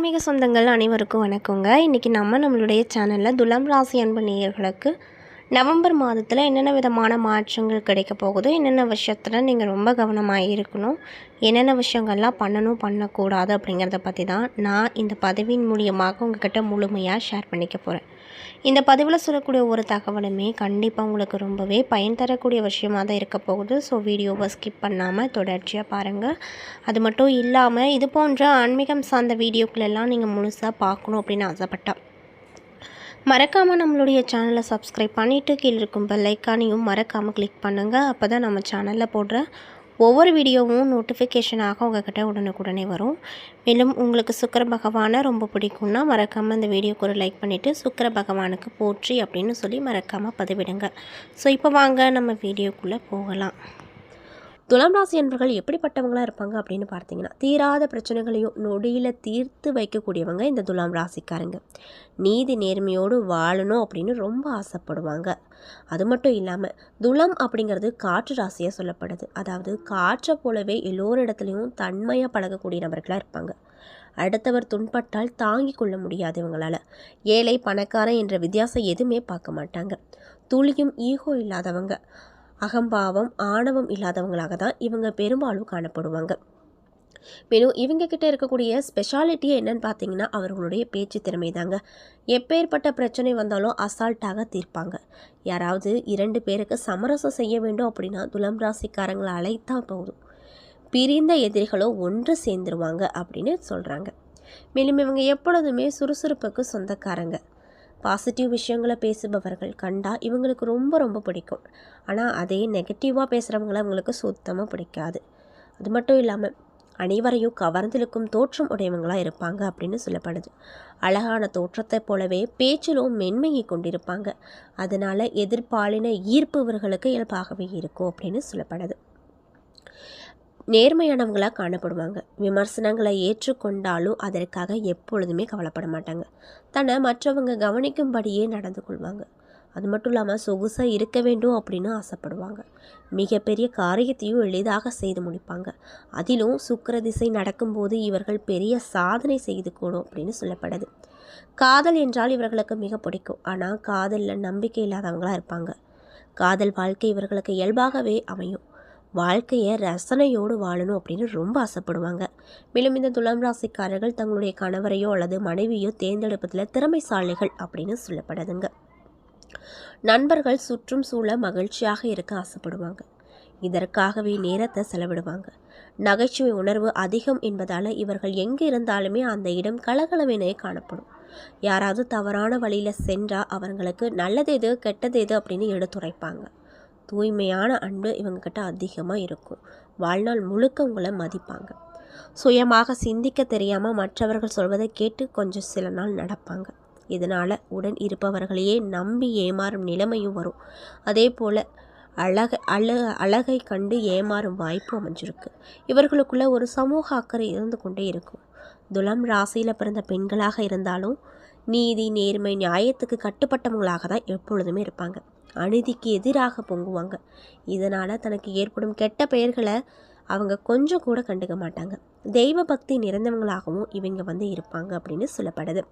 ஆன்மீக சொந்தங்கள் அனைவருக்கும் வணக்கங்க. இன்றைக்கி நம்ம நம்மளுடைய சேனலில் துலாம் ராசி அன்பு நேயர்களுக்கு நவம்பர் மாதத்தில் என்னென்ன விதமான மாற்றங்கள் கிடைக்க போகுது என்னென்ன விஷயத்தில் நீங்கள் ரொம்ப கவனமாக இருக்கணும் என்னென்ன விஷயங்கள்லாம் பண்ணணும் பண்ணக்கூடாது அப்படிங்கிறத பற்றி தான் நான் இந்த பதவியின் மூலியமாக உங்ககிட்ட முழுமையாக ஷேர் பண்ணிக்க போகிறேன் இந்த பதிவில் சொல்லக்கூடிய ஒரு தகவலுமே கண்டிப்பாக உங்களுக்கு ரொம்பவே பயன் தரக்கூடிய விஷயமாக தான் இருக்க போகுது. ஸோ வீடியோவை ஸ்கிப் பண்ணாமல் தொடர்ச்சியாக பாருங்கள் அது மட்டும் இல்லாமல் இது போன்ற ஆன்மீகம் சார்ந்த வீடியோக்களெல்லாம் நீங்கள் முழுசாக பார்க்கணும் அப்படின்னு ஆசைப்பட்டா. மறக்காமல் நம்மளுடைய சேனலை சப்ஸ்கிரைப் பண்ணிவிட்டு கீழே இருக்கும் பெல்லைக்கானையும் மறக்காமல் கிளிக் பண்ணுங்கள் அப்போ தான் நம்ம சேனலில் போடுற ஒவ்வொரு வீடியோவும் நோட்டிஃபிகேஷனாக உங்கள்கிட்ட உடனுக்குடனே வரும். மேலும் உங்களுக்கு சுக்கர பகவானை ரொம்ப பிடிக்கும்னா மறக்காமல் இந்த வீடியோக்கு ஒரு லைக் பண்ணிவிட்டு சுக்கர பகவானுக்கு போற்றி அப்படின்னு சொல்லி மறக்காமல் பதிவிடுங்க. ஸோ இப்போ வாங்க நம்ம வீடியோக்குள்ளே போகலாம். துலாம் ராசி என்பர்கள் எப்படிப்பட்டவங்களாக இருப்பாங்க அப்படின்னு பார்த்தீங்கன்னா தீராத பிரச்சனைகளையும் நொடியில் தீர்த்து வைக்கக்கூடியவங்க இந்த துலாம் ராசிக்காரங்க. நீதி நேர்மையோடு வாழணும் அப்படின்னு ரொம்ப ஆசைப்படுவாங்க. அது மட்டும் இல்லாமல் துலம் அப்படிங்கிறது காற்று ராசியாக சொல்லப்படுது. அதாவது காற்றை போலவே எல்லோரிடத்துலையும் தன்மையாக பழகக்கூடிய நபர்களாக இருப்பாங்க. அடுத்தவர் துன்பட்டால் தாங்கி கொள்ள முடியாது இவங்களால். ஏழை பணக்காரன் என்ற வித்தியாசம் எதுவுமே பார்க்க மாட்டாங்க. துளியும் ஈகோ இல்லாதவங்க. அகம்பாவம் ஆணவம் இல்லாதவங்களாக தான் இவங்க பெரும்பாலும் காணப்படுவாங்க. மேலும் இவங்க கிட்ட இருக்கக்கூடிய ஸ்பெஷாலிட்டி என்னன்னு பார்த்தீங்கன்னா அவர்களுடைய பேச்சு திறமை தாங்க எப்பேற்பட்ட பிரச்சனை வந்தாலும் அசால்ட்டாக தீர்ப்பாங்க. யாராவது இரண்டு பேருக்கு சமரசம் செய்ய வேண்டும் அப்படின்னா துலம் ராசிக்காரங்களை அழைத்தா போதும். பிரிந்த எதிரிகளோ ஒன்று சேர்ந்துருவாங்க அப்படின்னு சொல்கிறாங்க மேலும் இவங்க எப்பொழுதுமே சுறுசுறுப்புக்கு சொந்தக்காரங்க. பாசிட்டிவ் விஷயங்களை பேசுபவர்கள் கண்டால் இவங்களுக்கு ரொம்ப ரொம்ப பிடிக்கும். ஆனால் அதே நெகட்டிவாக பேசுகிறவங்கள அவங்களுக்கு சுத்தமாக பிடிக்காது. அது மட்டும் இல்லாமல் அனைவரையும் கவர்ந்திருக்கும் தோற்றம் உடையவங்களாக இருப்பாங்க அப்படின்னு சொல்லப்படுது. அழகான தோற்றத்தை போலவே பேச்சிலும் மென்மையை கொண்டிருப்பாங்க. அதனால் எதிர்பாலின ஈர்ப்பு இவர்களுக்கு இயல்பாகவே இருக்கும் அப்படின்னு சொல்லப்படுது. நேர்மையானவங்களாக காணப்படுவாங்க. விமர்சனங்களை ஏற்றுக்கொண்டாலும் அதற்காக எப்பொழுதுமே கவலைப்பட மாட்டாங்க. தன்னை மற்றவங்க கவனிக்கும்படியே நடந்து கொள்வாங்க. அது மட்டும் இல்லாமல் சொகுசாக இருக்க வேண்டும் அப்படின்னு ஆசைப்படுவாங்க. மிகப்பெரிய காரியத்தையும் எளிதாக செய்து முடிப்பாங்க. அதிலும் சுக்கர திசை நடக்கும்போது இவர்கள் பெரிய சாதனை செய்து கூடும் அப்படின்னு சொல்லப்படுது. காதல் என்றால் இவர்களுக்கு மிக பிடிக்கும். ஆனால் காதலில் நம்பிக்கை இல்லாதவங்களாக இருப்பாங்க. காதல் வாழ்க்கை இவர்களுக்கு இயல்பாகவே அமையும். வாழ்க்கையை ரசனையோடு வாழணும் அப்படின்னு ரொம்ப ஆசைப்படுவாங்க. மேலும் இந்த துலாம் ராசிக்காரர்கள் தங்களுடைய கணவரையோ அல்லது மனைவியோ தேர்ந்தெடுப்பதில் திறமைசாலிகள் அப்படின்னு சொல்லப்படுதுங்க. நண்பர்கள் சுற்றும் சூழ மகிழ்ச்சியாக இருக்க ஆசைப்படுவாங்க. இதற்காகவே நேரத்தை செலவிடுவாங்க. நகைச்சுவை உணர்வு அதிகம் என்பதால் இவர்கள் எங்கே இருந்தாலுமே அந்த இடம் கலகலவெனே காணப்படும். யாராவது தவறான வழியில் சென்றால் அவங்களுக்கு நல்லது எது கெட்டது எது அப்படின்னு எடுத்துரைப்பாங்க. தூய்மையான அன்பு இவங்கக்கிட்ட அதிகமாக இருக்கும். வாழ்நாள் முழுக்க உங்களை மதிப்பாங்க. சுயமாக சிந்திக்க தெரியாமல் மற்றவர்கள் சொல்வதை கேட்டு கொஞ்சம் சில நாள் நடப்பாங்க. இதனால் உடன் இருப்பவர்களையே நம்பி ஏமாறும் நிலைமையும் வரும். அதே போல் அழக அழ அழகை கண்டு ஏமாறும் வாய்ப்பு அமைஞ்சிருக்கு. இவர்களுக்குள்ள ஒரு சமூக அக்கறை இருந்து கொண்டே இருக்கும். துலம் ராசியில் பிறந்த பெண்களாக இருந்தாலும் நீதி நேர்மை நியாயத்துக்கு கட்டுப்பட்டவங்களாக தான் எப்பொழுதுமே இருப்பாங்க. அநீதிக்கு எதிராக பொங்குவாங்க. இதனால் தனக்கு ஏற்படும் கெட்ட பெயர்களை அவங்க கொஞ்சம் கூட கண்டுக்க மாட்டாங்க. தெய்வ பக்தி நிறைந்தவங்களாகவும் இவங்க வந்து இருப்பாங்க அப்படின்னு சொல்லப்படுது.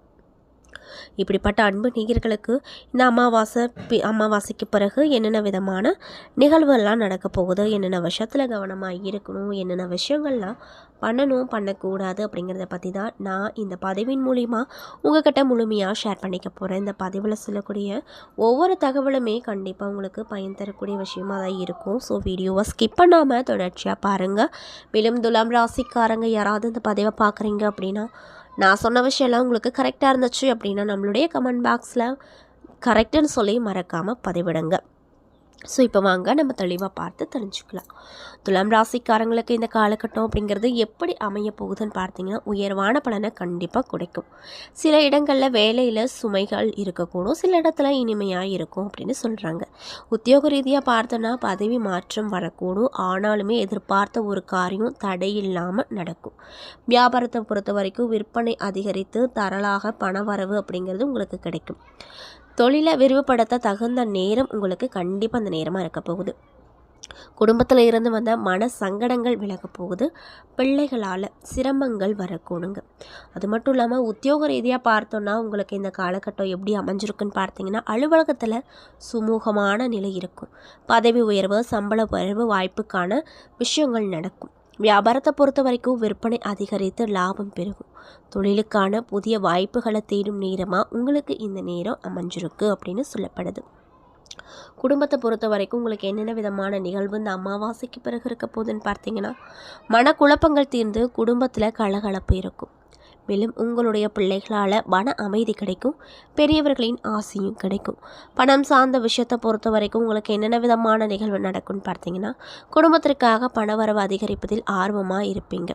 இப்படிப்பட்ட அன்பு நீர்களுக்கு இந்த அமாவாசை அமாவாசைக்கு பிறகு என்னென்ன விதமான நிகழ்வுகள்லாம் நடக்க போகுது? என்னென்ன விஷயத்தில் கவனமாக இருக்கணும்? என்னென்ன விஷயங்கள்லாம் பண்ணணும் பண்ணக்கூடாது அப்படிங்கிறத பற்றி தான் நான் இந்த பதிவின் மூலிமா உங்ககிட்ட முழுமையாக ஷேர் பண்ணிக்க போகிறேன் இந்த பதிவில் சொல்லக்கூடிய ஒவ்வொரு தகவலுமே கண்டிப்பாக உங்களுக்கு பயன் தரக்கூடிய விஷயமாக தான் இருக்கும். ஸோ வீடியோவை ஸ்கிப் பண்ணாமல் தொடர்ச்சியாக பாருங்கள் மேலும் துலாம் ராசிக்காரங்க யாராவது இந்த பதிவை பார்க்குறீங்க அப்படின்னா நான் சொன்ன விஷயம்லாம் உங்களுக்கு கரெக்டாக இருந்துச்சு அப்படின்னா நம்மளுடைய கமெண்ட் பாக்ஸில் கரெக்டுன்னு சொல்லி மறக்காமல் பதிவிடுங்க. ஸோ இப்போ வாங்க நம்ம தெளிவாக பார்த்து தெரிஞ்சுக்கலாம். துலாம் ராசிக்காரங்களுக்கு இந்த காலகட்டம் அப்படிங்கிறது எப்படி அமைய போகுதுன்னு பார்த்தீங்கன்னா உயர்வான பலனை கண்டிப்பாக கிடைக்கும். சில இடங்களில் வேலையில் சுமைகள் இருக்கக்கூடும். சில இடத்துல இனிமையாக இருக்கும் அப்படின்னு சொல்கிறாங்க உத்தியோக ரீதியாக பார்த்தோன்னா பதவி மாற்றம் வரக்கூடும். ஆனாலுமே எதிர்பார்த்த ஒரு காரியம் தடையில்லாமல் நடக்கும். வியாபாரத்தை பொறுத்த வரைக்கும் விற்பனை அதிகரித்து தரலாக பண வரவு அப்படிங்கிறது உங்களுக்கு கிடைக்கும். தொழிலை விரிவுபடுத்த தகுந்த நேரம் உங்களுக்கு கண்டிப்பாக அந்த நேரமாக இருக்க போகுது. குடும்பத்தில் இருந்து வந்த மன சங்கடங்கள் விலக போகுது. பிள்ளைகளால் சிரமங்கள் வரக்கூடுங்க. அது மட்டும் இல்லாமல் உத்தியோக ரீதியாக பார்த்தோன்னா உங்களுக்கு இந்த காலகட்டம் எப்படி அமைஞ்சிருக்குன்னு பார்த்தீங்கன்னா அலுவலகத்தில் சுமூகமான நிலை இருக்கும். பதவி உயர்வு சம்பள உயர்வு வாய்ப்புக்கான விஷயங்கள் நடக்கும். வியாபாரத்தை பொறுத்த வரைக்கும் விற்பனை அதிகரித்து லாபம் பெருகும். தொழிலுக்கான புதிய வாய்ப்புகளை தேடும் நேரமாக உங்களுக்கு இந்த நேரம் அமைஞ்சிருக்கு அப்படின்னு சொல்லப்படுது. குடும்பத்தை பொறுத்த வரைக்கும் உங்களுக்கு என்னென்ன விதமான நிகழ்வு இந்த அமாவாசைக்கு பிறகு இருக்க போகுதுன்னு பார்த்தீங்கன்னா மனக்குழப்பங்கள் தீர்ந்து குடும்பத்தில் கலகலப்பு இருக்கும். மேலும் உங்களுடைய பிள்ளைகளால் மன அமைதி கிடைக்கும் பெரியவர்களின் ஆசையும் கிடைக்கும். பணம் சார்ந்த விஷயத்தை பொறுத்த வரைக்கும் உங்களுக்கு என்னென்ன விதமான நிகழ்வு நடக்கும்னு பார்த்தீங்கன்னா குடும்பத்திற்காக பண வரவு அதிகரிப்பதில் ஆர்வமாக இருப்பீங்க.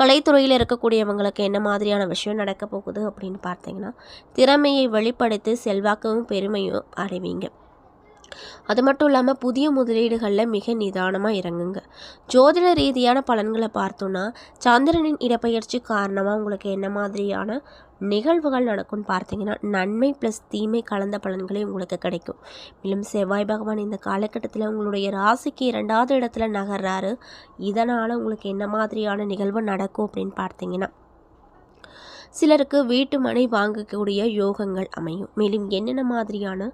கலைத்துறையில் இருக்கக்கூடியவங்களுக்கு என்ன மாதிரியான விஷயம் நடக்க போகுது அப்படின்னு பார்த்தீங்கன்னா திறமையை வெளிப்படுத்தி செல்வாக்கவும் பெருமையும் அடைவீங்க. அது மட்டும் இல்லாமல் புதிய முதலீடுகளில் மிக நிதானமாக இறங்குங்க. ஜோதிட ரீதியான பலன்களை பார்த்தோன்னா சந்திரனின் இடப்பெயர்ச்சி காரணமாக உங்களுக்கு என்ன மாதிரியான நிகழ்வுகள் நடக்கும்னு பார்த்தீங்கன்னா நன்மை ப்ளஸ் தீமை கலந்த பலன்களே உங்களுக்கு கிடைக்கும். மேலும் செவ்வாய் பகவான் இந்த காலகட்டத்தில் உங்களுடைய ராசிக்கு இரண்டாவது இடத்துல நகர்றாரு. இதனால் உங்களுக்கு என்ன மாதிரியான நிகழ்வு நடக்கும் அப்படின்னு பார்த்தீங்கன்னா சிலருக்கு வீட்டு மனை வாங்கக்கூடிய யோகங்கள் அமையும். மேலும் என்னென்ன மாதிரியான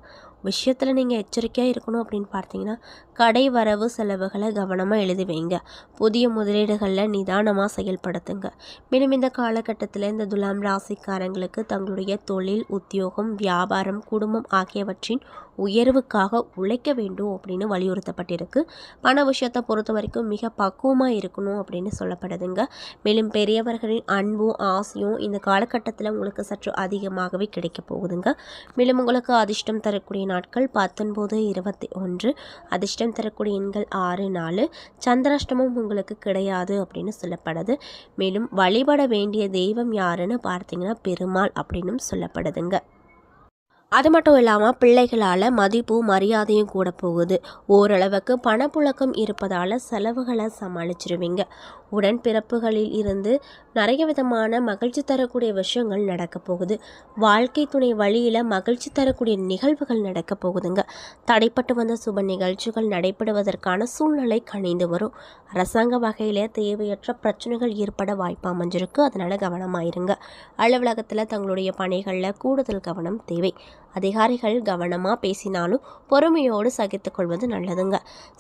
விஷயத்தில் நீங்கள் எச்சரிக்கையாக இருக்கணும் அப்படின்னு பார்த்தீங்கன்னா கடை வரவு செலவுகளை கவனமாக எழுதி வைங்க. புதிய முதலீடுகளில் நிதானமாக செயல்படுத்துங்க. மேலும் இந்த காலகட்டத்தில் இந்த துலாம் ராசிக்காரங்களுக்கு தங்களுடைய தொழில் உத்தியோகம் வியாபாரம் குடும்பம் ஆகியவற்றின் உயர்வுக்காக உழைக்க வேண்டும் அப்படின்னு வலியுறுத்தப்பட்டிருக்கு. பண விஷயத்தை பொறுத்த வரைக்கும் மிக பக்குவமாக இருக்கணும் அப்படின்னு சொல்லப்படுதுங்க. மேலும் பெரியவர்களின் அன்பும் ஆசையும் இந்த காலகட்டத்தில் உங்களுக்கு சற்று அதிகமாகவே கிடைக்க போகுதுங்க. மேலும் உங்களுக்கு அதிர்ஷ்டம் தரக்கூடிய நாட்கள் பத்தொன்பது இருபத்தி ஒன்று அதிர்ஷ்டம் தரக்கூடிய எண்கள் ஆறு நாலு சந்திராஷ்டமும் உங்களுக்கு கிடையாது அப்படின்னு சொல்லப்படுது. மேலும் வழிபட வேண்டிய தெய்வம் யாருன்னு பார்த்தீங்கன்னா பெருமாள் அப்படின்னும் சொல்லப்படுதுங்க. அது மட்டும் இல்லாமல் பிள்ளைகளால் மதிப்பு மரியாதையும் கூட போகுது. ஓரளவுக்கு பணப்புழக்கம் இருப்பதால் செலவுகளை சமாளிச்சிருவீங்க. உடன் பிறப்புகளில் இருந்து நிறைய விதமான மகிழ்ச்சி தரக்கூடிய விஷயங்கள் நடக்க போகுது. வாழ்க்கை துணை வழியில் மகிழ்ச்சி தரக்கூடிய நிகழ்வுகள் நடக்க போகுதுங்க. தடைப்பட்டு வந்த சுப நிகழ்ச்சிகள் நடைபெறுவதற்கான சூழ்நிலை கணிந்து வரும். அரசாங்க வகையில் தேவையற்ற பிரச்சனைகள் ஏற்பட வாய்ப்பு அமைஞ்சிருக்கு. அதனால் கவனமாயிருங்க. அலுவலகத்தில் தங்களுடைய பணிகளில் கூடுதல் கவனம் தேவை. அதிகாரிகள் கவனமாக பேசினாலும் பொறுமையோடு சகித்து கொள்வது நல்லதுங்க.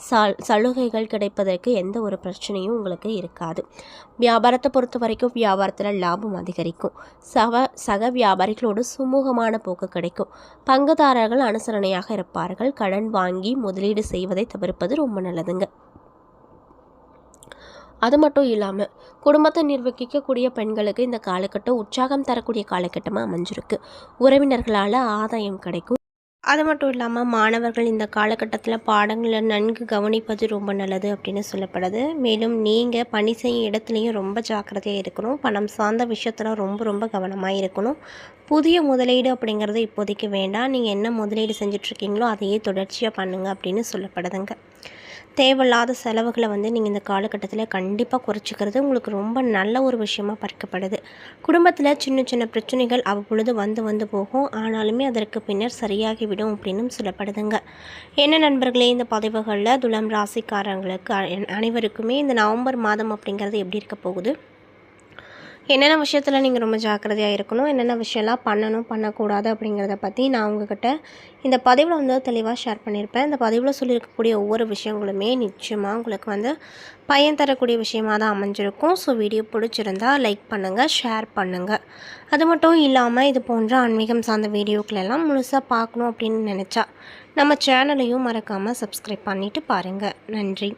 சால் சலுகைகள் கிடைப்பதற்கு எந்த ஒரு பிரச்சனையும் உங்களுக்கு இருக்காது. வியாபாரத்தை பொறுத்த வரைக்கும் வியாபாரத்தில் லாபம் அதிகரிக்கும். சக சக வியாபாரிகளோடு சுமூகமான போக்கு கிடைக்கும். பங்குதாரர்கள் அனுசரணையாக இருப்பார்கள். கடன் வாங்கி முதலீடு செய்வதை தவிர்ப்பது ரொம்ப நல்லதுங்க. அது மட்டும் இல்லாமல் குடும்பத்தை நிர்வகிக்கக்கூடிய பெண்களுக்கு இந்த காலகட்டம் உற்சாகம் தரக்கூடிய காலகட்டமாக அமைஞ்சிருக்கு. உறவினர்களால் ஆதாயம் கிடைக்கும். அது மட்டும் இல்லாமல் மாணவர்கள் இந்த காலகட்டத்தில் பாடங்களை நன்கு கவனிப்பது ரொம்ப நல்லது அப்படின்னு சொல்லப்படுது. மேலும் நீங்கள் பணி செய்யும் இடத்துலையும் ரொம்ப ஜாக்கிரதையாக இருக்கணும். பணம் சார்ந்த விஷயத்தில் ரொம்ப ரொம்ப கவனமாக இருக்கணும். புதிய முதலீடு அப்படிங்கிறது இப்போதைக்கு வேண்டாம். நீங்கள் என்ன முதலீடு செஞ்சிட்ருக்கீங்களோ அதையே தொடர்ச்சியாக பண்ணுங்கள் அப்படின்னு சொல்லப்படுதுங்க. தேவையில்லாத செலவுகளை வந்து நீங்கள் இந்த காலகட்டத்தில் கண்டிப்பாக குறைச்சிக்கிறது உங்களுக்கு ரொம்ப நல்ல ஒரு விஷயமாக பறிக்கப்படுது. குடும்பத்தில் சின்ன சின்ன பிரச்சனைகள் அவ்வப்பொழுது வந்து வந்து போகும். ஆனாலுமே அதற்கு பின்னர் சரியாகிவிடும் அப்படின்னும் சொல்லப்படுதுங்க. என்ன நண்பர்களே இந்த பதிவுகளில் துலம் ராசிக்காரங்களுக்கு அனைவருக்குமே இந்த நவம்பர் மாதம் அப்படிங்கிறது எப்படி இருக்க போகுது? என்னென்ன விஷயத்தில் நீங்கள் ரொம்ப ஜாக்கிரதையாக இருக்கணும் என்னென்ன விஷயம்லாம் பண்ணணும் பண்ணக்கூடாது அப்படிங்கிறத பற்றி நான் உங்ககிட்ட இந்த பதிவில் வந்து தெளிவாக ஷேர் பண்ணியிருப்பேன் இந்த பதிவில் சொல்லியிருக்கக்கூடிய ஒவ்வொரு விஷயங்களுமே நிச்சயமாக உங்களுக்கு வந்து பயன் தரக்கூடிய விஷயமாக தான் அமைஞ்சிருக்கும். ஸோ வீடியோ பிடிச்சிருந்தா லைக் பண்ணுங்கள் ஷேர் பண்ணுங்கள் அது மட்டும் இல்லாமல் இது போன்ற ஆன்மீகம் சார்ந்த வீடியோக்களெல்லாம் முழுசாக பார்க்கணும் அப்படின்னு நினச்சா நம்ம சேனலையும் மறக்காமல் சப்ஸ்கிரைப் பண்ணிவிட்டு பாருங்கள் நன்றி.